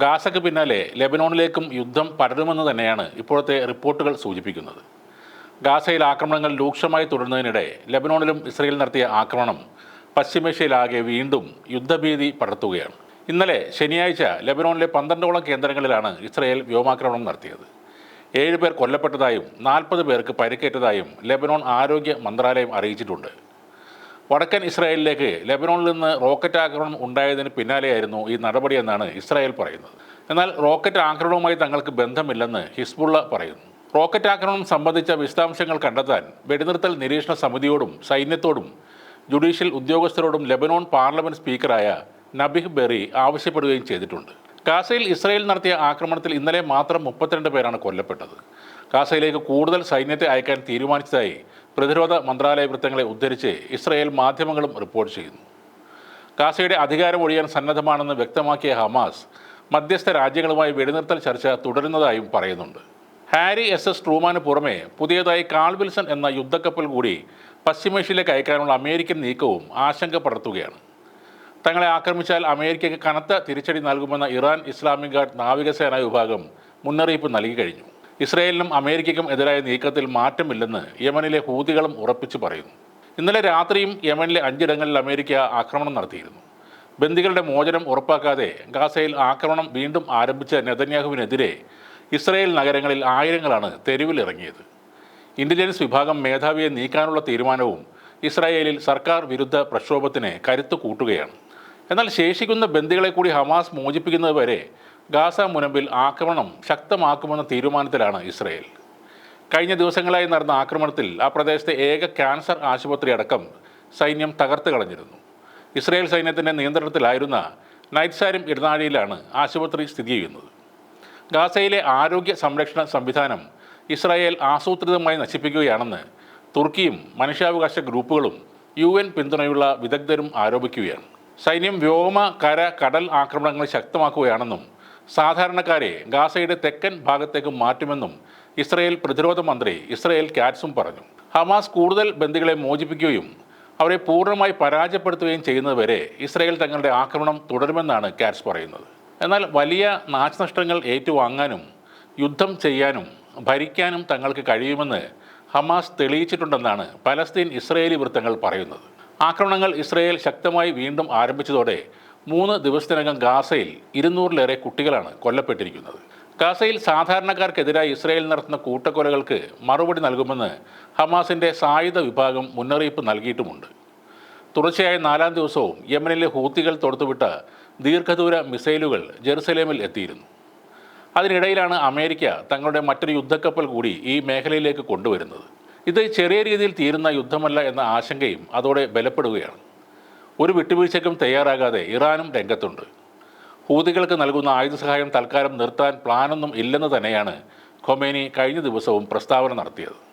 ഗാസയ്ക്ക് പിന്നാലെ ലെബനോണിലേക്കും യുദ്ധം പടരുമെന്ന് തന്നെയാണ് ഇപ്പോഴത്തെ റിപ്പോർട്ടുകൾ സൂചിപ്പിക്കുന്നത്. ഗാസയിൽ ആക്രമണങ്ങൾ രൂക്ഷമായി തുടരുന്നതിനിടെ ലെബനോണിലും ഇസ്രയേൽ നടത്തിയ ആക്രമണം പശ്ചിമേഷ്യയിലാകെ വീണ്ടും യുദ്ധഭീതി പടർത്തുകയാണ്. ഇന്നലെ ശനിയാഴ്ച ലെബനോണിലെ പന്ത്രണ്ടോളം കേന്ദ്രങ്ങളിലാണ് ഇസ്രയേൽ വ്യോമാക്രമണം നടത്തിയത്. ഏഴ് പേർ കൊല്ലപ്പെട്ടതായും നാൽപ്പത് പേർക്ക് പരിക്കേറ്റതായും ലെബനോൺ ആരോഗ്യ മന്ത്രാലയം അറിയിച്ചിട്ടുണ്ട്. വടക്കൻ ഇസ്രായേലിലേക്ക് ലെബനോണിൽ നിന്ന് റോക്കറ്റ് ആക്രമണം ഉണ്ടായതിന് പിന്നാലെയായിരുന്നു ഈ നടപടിയെന്നാണ് ഇസ്രായേൽ പറയുന്നത്. എന്നാൽ റോക്കറ്റ് ആക്രമണവുമായി തങ്ങൾക്ക് ബന്ധമില്ലെന്ന് ഹിസ്ബുള്ള പറയുന്നു. റോക്കറ്റ് ആക്രമണം സംബന്ധിച്ച വിശദാംശങ്ങൾ കണ്ടെത്താൻ വെടിനിർത്തൽ നിരീക്ഷണ സമിതിയോടും സൈന്യത്തോടും ജുഡീഷ്യൽ ഉദ്യോഗസ്ഥരോടും ലെബനോൺ പാർലമെന്റ് സ്പീക്കറായ നബിഹ് ബെറി ആവശ്യപ്പെടുകയും ചെയ്തിട്ടുണ്ട്. ഗാസയിൽ ഇസ്രായേൽ നടത്തിയ ആക്രമണത്തിൽ ഇന്നലെ മാത്രം മുപ്പത്തിരണ്ട് പേരാണ് കൊല്ലപ്പെട്ടത്. ഗാസയിലേക്ക് കൂടുതൽ സൈന്യത്തെ അയക്കാൻ തീരുമാനിച്ചതായി പ്രതിരോധ മന്ത്രാലയ വൃത്തങ്ങളെ ഉദ്ധരിച്ച് ഇസ്രായേൽ മാധ്യമങ്ങളും റിപ്പോർട്ട് ചെയ്യുന്നു. ഗാസയുടെ അധികാരം ഒഴിയാൻ സന്നദ്ധമാണെന്ന് വ്യക്തമാക്കിയ ഹമാസ് മധ്യസ്ഥ രാജ്യങ്ങളുമായി വെടിനിർത്തൽ ചർച്ച തുടരുന്നതായും പറയുന്നുണ്ട്. ഹാരി എസ് എസ് ട്രൂമാന് പുറമെ പുതിയതായി കാൾ വിൽസൺ എന്ന യുദ്ധക്കപ്പൽ കൂടി പശ്ചിമേഷ്യയിലേക്ക് അയക്കാനുള്ള അമേരിക്കൻ നീക്കവും ആശങ്ക പടർത്തുകയാണ്. തങ്ങളെ ആക്രമിച്ചാൽ അമേരിക്കയ്ക്ക് കനത്ത തിരിച്ചടി നൽകുമെന്ന ഇറാൻ ഇസ്ലാമിക് ഗാർഡ് നാവികസേനാ വിഭാഗം മുന്നറിയിപ്പ് നൽകി കഴിഞ്ഞു. ഇസ്രയേലിനും അമേരിക്കയ്ക്കും എതിരായ നീക്കത്തിൽ മാറ്റമില്ലെന്ന് യമനിലെ ഹൂതികളും ഉറപ്പിച്ചു പറയുന്നു. ഇന്നലെ രാത്രിയും യമനിലെ അഞ്ചിടങ്ങളിൽ അമേരിക്ക ആക്രമണം നടത്തിയിരുന്നു. ബന്ദികളുടെ മോചനം ഉറപ്പാക്കാതെ ഗാസയിൽ ആക്രമണം വീണ്ടും ആരംഭിച്ച നെതന്യാഹുവിനെതിരെ ഇസ്രയേൽ നഗരങ്ങളിൽ ആയിരങ്ങളാണ് തെരുവിലിറങ്ങിയത്. ഇന്റലിജൻസ് വിഭാഗം മേധാവിയെ നീക്കാനുള്ള തീരുമാനവും ഇസ്രായേലിൽ സർക്കാർ വിരുദ്ധ പ്രക്ഷോഭത്തിന് കരുത്തു കൂട്ടുകയാണ്. എന്നാൽ ശേഷിക്കുന്ന ബന്ദികളെ കൂടി ഹമാസ് മോചിപ്പിക്കുന്നത് വരെ ഗാസ മുനമ്പിൽ ആക്രമണം ശക്തമാക്കുമെന്ന തീരുമാനത്തിലാണ് ഇസ്രയേൽ. കഴിഞ്ഞ ദിവസങ്ങളായി നടന്ന ആക്രമണത്തിൽ ആ പ്രദേശത്തെ ഏക ക്യാൻസർ ആശുപത്രി അടക്കം സൈന്യം തകർത്ത് കളഞ്ഞിരുന്നു. ഇസ്രയേൽ സൈന്യത്തിന്റെ നിയന്ത്രണത്തിലായിരുന്ന നൈറ്റ്സാരും ഇടനാഴിയിലാണ് ആശുപത്രി സ്ഥിതി ചെയ്യുന്നത്. ഗാസയിലെ ആരോഗ്യ സംരക്ഷണ സംവിധാനം ഇസ്രായേൽ ആസൂത്രിതമായി നശിപ്പിക്കുകയാണെന്ന് തുർക്കിയും മനുഷ്യാവകാശ ഗ്രൂപ്പുകളും യു പിന്തുണയുള്ള വിദഗ്ധരും ആരോപിക്കുകയാണ്. സൈന്യം വ്യോമ കര കടൽ ആക്രമണങ്ങൾ ശക്തമാക്കുകയാണെന്നും സാധാരണക്കാരെ ഗാസയുടെ തെക്കൻ ഭാഗത്തേക്ക് മാറ്റുമെന്നും ഇസ്രയേൽ പ്രതിരോധ മന്ത്രി ഇസ്രയേൽ കാറ്റ്സും പറഞ്ഞു. ഹമാസ് കൂടുതൽ ബന്ദികളെ മോചിപ്പിക്കുകയും അവരെ പൂർണമായി പരാജയപ്പെടുത്തുകയും ചെയ്യുന്നതുവരെ ഇസ്രയേൽ തങ്ങളുടെ ആക്രമണം തുടരുമെന്നാണ് കാറ്റ്സ് പറയുന്നത്. എന്നാൽ വലിയ നാശനഷ്ടങ്ങൾ ഏറ്റുവാങ്ങാനും യുദ്ധം ചെയ്യാനും ഭരിക്കാനും തങ്ങൾക്ക് കഴിയുമെന്ന് ഹമാസ് തെളിയിച്ചിട്ടുണ്ടെന്നാണ് പലസ്തീൻ ഇസ്രയേലി വൃത്തങ്ങൾ പറയുന്നത്. ആക്രമണങ്ങൾ ഇസ്രയേൽ ശക്തമായി വീണ്ടും ആരംഭിച്ചതോടെ മൂന്ന് ദിവസത്തിനകം ഗാസയിൽ ഇരുന്നൂറിലേറെ കുട്ടികളാണ് കൊല്ലപ്പെട്ടിരിക്കുന്നത്. ഗാസയിൽ സാധാരണക്കാർക്കെതിരായി ഇസ്രയേൽ നടത്തുന്ന കൂട്ടക്കൊലകൾക്ക് മറുപടി നൽകുമെന്ന് ഹമാസിന്റെ സായുധ വിഭാഗം മുന്നറിയിപ്പ് നൽകിയിട്ടുമുണ്ട്. തുടർച്ചയായ നാലാം ദിവസവും യമനിലെ ഹൂത്തികൾ തൊടുത്തുവിട്ട ദീർഘദൂര മിസൈലുകൾ ജെറുസലേമിൽ എത്തിയിരുന്നു. അതിനിടയിലാണ് അമേരിക്ക തങ്ങളുടെ മറ്റൊരു യുദ്ധക്കപ്പൽ കൂടി ഈ മേഖലയിലേക്ക് കൊണ്ടുവരുന്നത്. ഇത് ചെറിയ രീതിയിൽ തീരുന്ന യുദ്ധമല്ല എന്ന ആശങ്കയും അതോടെ ബലപ്പെടുകയാണ്. ഒരു വിട്ടുവീഴ്ചയ്ക്കും തയ്യാറാകാതെ ഇറാനും രംഗത്തുണ്ട്. ഹൂതികൾക്ക് നൽകുന്ന ആയുധ സഹായം തൽക്കാലം നിർത്താൻ പ്ലാനൊന്നും ഇല്ലെന്ന് തന്നെയാണ് ഖൊമേനി കഴിഞ്ഞ ദിവസവും പ്രസ്താവന നടത്തിയത്.